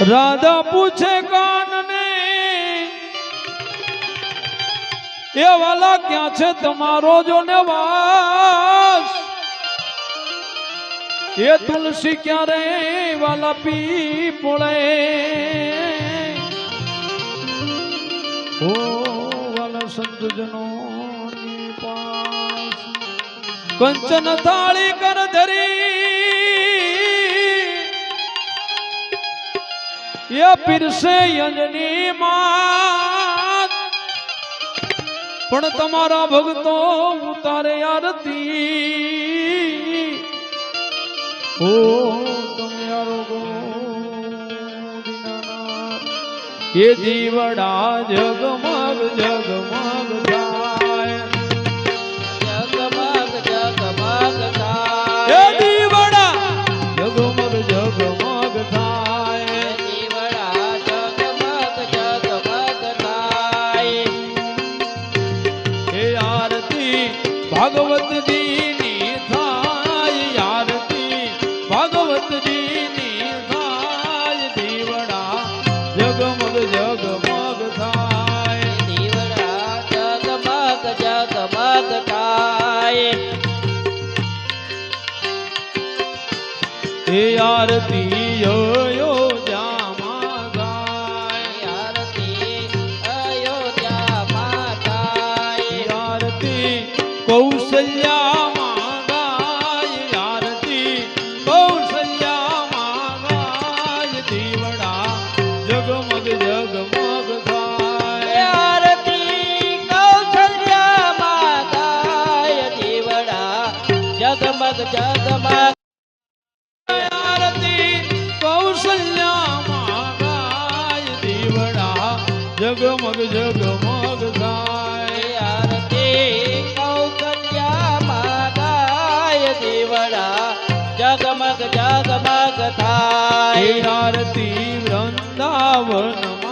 રાધા પૂછે કાનને, એ વાલા, ક્યાં છે તમારો જો ને વાસ એ તુલસી ક્યારે વાલા પી પડે ઓ વાલા સંતજનો કંચન થાળી કર ધરી એ પીરસે યજની માત પણ તમારા ભક્તો ઉતારે આરતી ઓ, તમે આરોગો. એ દીવડા જગમગ ભાગવતજીની થાય આરતી. ભાગવતજીની થાય દીવડા. જગમગ જગમગ થાય. દીવડા જગમગ જગમગ થાય. એ આરતી જગમગ જગમગ ગાય જગમગ થાય આરતી કૌશલ્યામાં ગાય દીવડા જગમગ જગમગ થાય આરતી વૃંદાવનમાં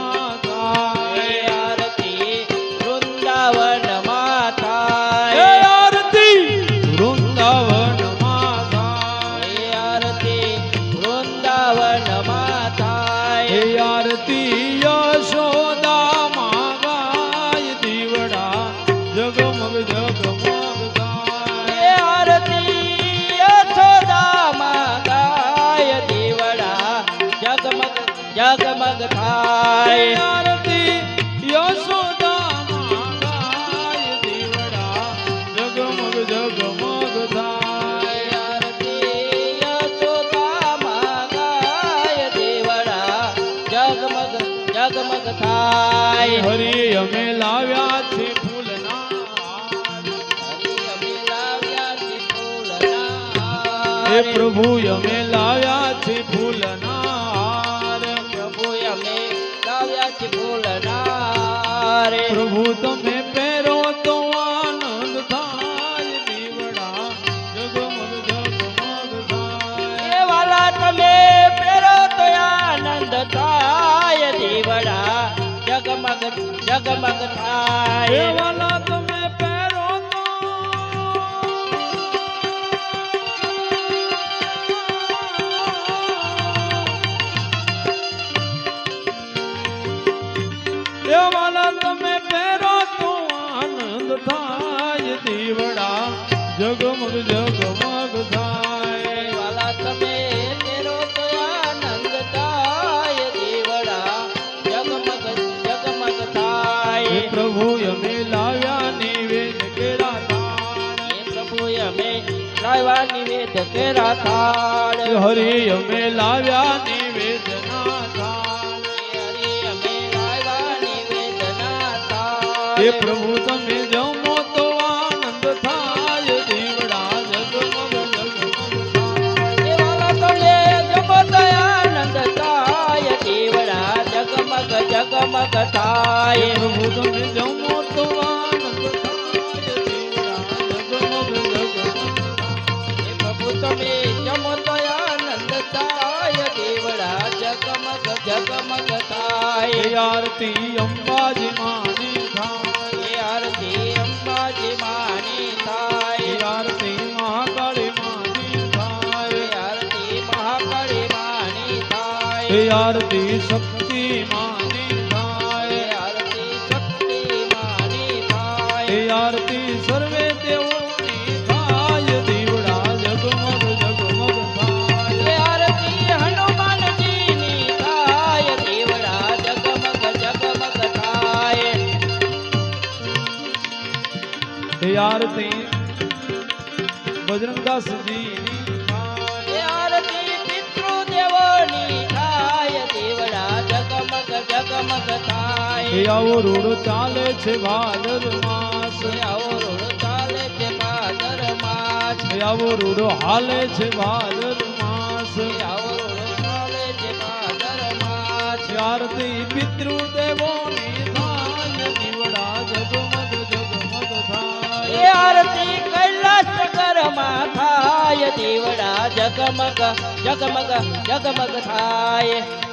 જગમગ થાય આરતી યશોદામાં ગાય દીવડા જગમગ જગમગ થાય આરતી યશોદામાં ગાય દીવડા જગમગ જગમગ થાય હરિ અમે લાવ્યા છે ફૂલના હાર. અમે લાવ્યા છે ફૂલના હે પ્રભુ અમે લાવ્યા છે પ્રભુ તમે પહેરો તો આનંદ થાય દીવડા જગમગ જગમગ થાય. એ વાલા તમે પહેરો તો આનંદ થાય દીવડા જગમગ જગમગ હે થાય. વાલા તમે જગમગ જગમગ થાય. વાલા તમે પહેરો તો આનંદ થાય. દીવડા જગમગ જગમગ થાય. પ્રભુ અમે લાવ્યા નિવેદ કેરા તાણ પ્રભુ અમે લાવ્યા નિવેદ કેરા થાળ. હરિ અમે લાવ્યા નિવેદના થાળ. હરી અમે લાવ્યા નિવેદના થાળ. પ્રભુ થાય તમે જમો તો આનંદ થાય. દીવડા જગમગ જગમગ થાય. આરતી અંબાજી માની થાય. આરતી અંબાજી માની થાય. આરતી મહાકાળી માની થાય. આરતી મહાકાળી માની થાય. આરતી શક્તિ માની હે થાય આવો રોડ ચાલે છે ભાદર માસ. આવો રોડ ચાલે છે ભાદર માસ. આવો રોડ હાલે છે ભાદર માસ. આવો રોડ ચાલે છે ભાદર માસ. આરતી પિતૃદેવોની થાય થાય દેવડા જગમગ જગમગ જગમગ થાય